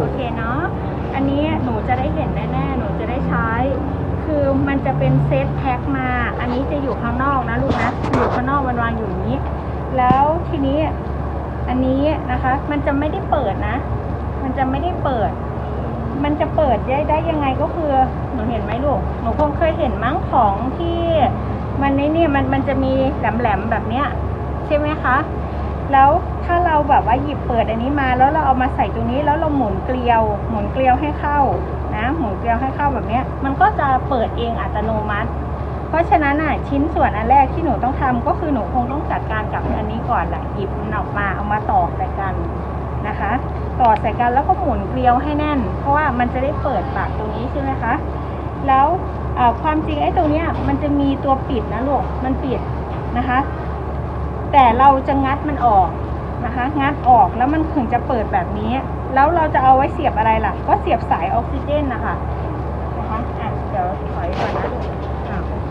โอเคเนาะ อันนี้หนูจะได้เห็นแน่ๆ หนูจะได้ใช้ คือมันจะเป็นเซตแพ็คมา อันนี้จะอยู่ข้างนอกนะลูกนะ อยู่ข้างนอกมันวางอยู่นี้ แล้วทีนี้อันนี้นะคะ มันจะไม่ได้เปิดนะ มันจะไม่ได้เปิด มันจะเปิดได้ได้ยังไงก็คือ หนูเห็นไหมลูก หนูคงเคยเห็นมั้งของที่มันในนี่มันมันจะมีแหลมๆแบบเนี้ยใช่ไหมคะ แล้วถ้าเราแบบว่าหยิบเปิดอันนี้มาแล้วเราเอามาใส่ตรงนี้แล้วเราหมุนเกลียว หมุนเกลียวให้เข้านะ หมุนเกลียวให้เข้าแบบเนี้ยมันก็จะเปิดเองอัตโนมัติ เพราะฉะนั้นอะชิ้นส่วนอันแรกที่หนูต้องทำก็คือหนูคงต้องจัดการกับอันนี้ก่อนแหละหยิบมันออกมาเอามาต่อใส่กันนะคะ ต่อใส่กันแล้วก็หมุนเกลียวให้แน่น เพราะว่ามันจะได้เปิดปากตรงนี้ใช่ไหมคะแล้วความจริงไอ้ตรงเนี้ยมันจะมีตัวปิดนะลูกมันปิดนะคะ แต่เราจะงัดมันออกนะคะ งัดออกแล้วมันถึงจะเปิดแบบนี้ แล้วเราจะเอาไว้เสียบอะไรล่ะ ก็เสียบสายออกซิเจนนะคะนะคะอะเดี๋ยวถอยก่อนนะลูกอะโอเค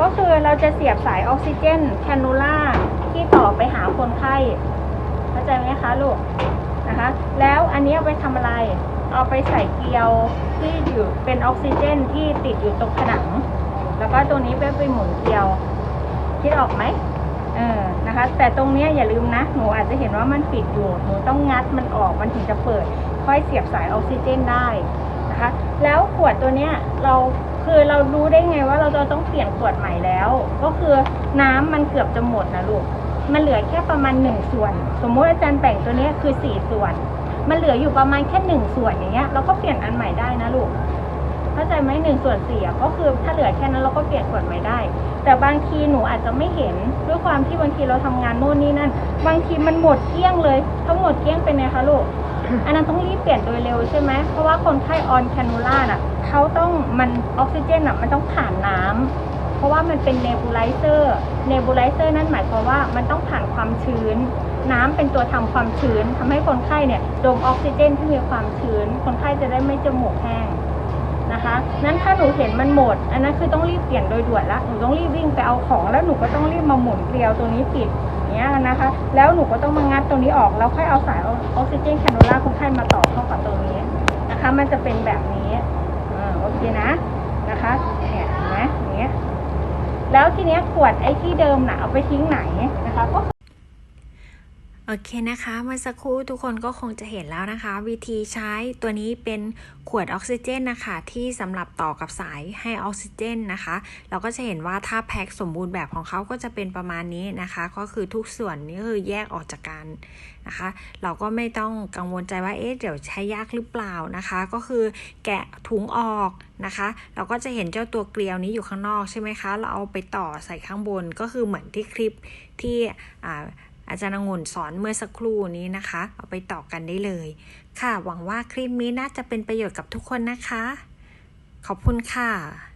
ก็คือเราจะเสียบสายออกซิเจนแคนูล่าที่ต่อไปหาคนไข้เข้าใจไหมคะลูกนะคะ แล้วอันนี้เอาไปทำอะไร เอาไปใส่เกลียวที่อยู่เป็นออกซิเจนที่ติดอยู่ตรงผนัง แล้วก็ตัวนี้ไปไปหมุนเกลียวคิดออกไหม เออนะคะ แต่ตรงเนี้ยอย่าลืมนะ หนูอาจจะเห็นว่ามันปิดอยู่ หนูต้องงัดมันออกมันถึงจะเปิด ค่อยเสียบสายออกซิเจนได้นะคะ แล้วขวดตัวเนี้ยเราคือเรารู้ได้ไงว่าเราจะต้องเปลี่ยนขวดใหม่แล้ว ก็คือน้ำมันเกือบจะหมดนะลูก มันเหลือแค่ประมาณหนึ่งส่วน สมมติอาจารย์แบ่งตัวเนี้ยคือสี่ส่วน มันเหลืออยู่ประมาณแค่หนึ่งส่วนอย่างเงี้ย เราก็เปลี่ยนอันใหม่ได้นะลูก เข้าใจไหมหนึ่งส่วนสี่ก็คือถ้าเหลือแค่นั้นเราก็เปลี่ยนขวดใหม่ได้ แต่บางทีหนูอาจจะไม่เห็นด้วยความที่บางทีเราทำงานโน่นนี่นั่น บางทีมันหมดเกลี้ยงเลยทั้งหมดเกลี้ยงเป็นไงคะลูกอันนั้นต้องรีบเปลี่ยนโดยเร็วใช่ไหมเพราะว่าคนไข้ออนแคนูล่าน่ะเขาต้องมันออกซิเจนอะมันต้องผ่านน้ำเพราะว่ามันเป็นเนบูไลเซอร์เนบูไลเซอร์นั่นหมายความว่ามันต้องผ่านความชื้น น้ำเป็นตัวทำความชื้นทำให้คนไข้เนี่ยดมออกซิเจนที่มีความชื้น คนไข้จะได้ไม่จมูกแห้ง นั้นถ้าหนูเห็นมันหมด อันนั้นคือต้องรีบเปลี่ยนโดยด่วนละหนูต้องรีบวิ่งไปเอาของแล้วหนูก็ต้องรีบมาหมุนเกลียวตัวนี้ปิดอย่างเงี้ยนะคะ แล้วหนูก็ต้องมางัดตรงนี้ออกแล้วค่อยเอาสายออกซิเจนแคนูล่าคนไข้มาต่อเข้ากับตรงนี้นะคะ มันจะเป็นแบบนี้อ่าโอเคนะนะคะเนี่ยเห็นไหมอย่างเงี้ยแล้วทีเนี้ยขวดไอ้ที่เดิมน่ะเอาไปทิ้งไหนนะคะก็ โอเคนะคะเมื่อสักครู่ทุกคนก็คงจะเห็นแล้วนะคะ วิธีใช้ตัวนี้เป็นขวดออกซิเจนนะคะที่สำหรับต่อกับสายให้ออกซิเจนนะคะ เราก็จะเห็นว่าถ้าแพ็คสมบูรณ์แบบของเขาก็จะเป็นประมาณนี้นะคะ ก็คือทุกส่วนนี้คือแยกออกจากกันนะคะ เราก็ไม่ต้องกังวลใจว่าเอ๊ะเดี๋ยวใช้ยากหรือเปล่านะคะ ก็คือแกะถุงออกนะคะ เราก็จะเห็นเจ้าตัวเกลียวนี้อยู่ข้างนอกใช่ไหมคะ เราเอาไปต่อใส่ข้างบนก็คือเหมือนที่คลิปที่อ่า อาจารย์องุ่นสอนเมื่อสักครู่นี้นะคะ เอาไปต่อกันได้เลย ค่ะ หวังว่าคลิปนี้น่าจะเป็นประโยชน์กับทุกคนนะคะ ขอบคุณค่ะ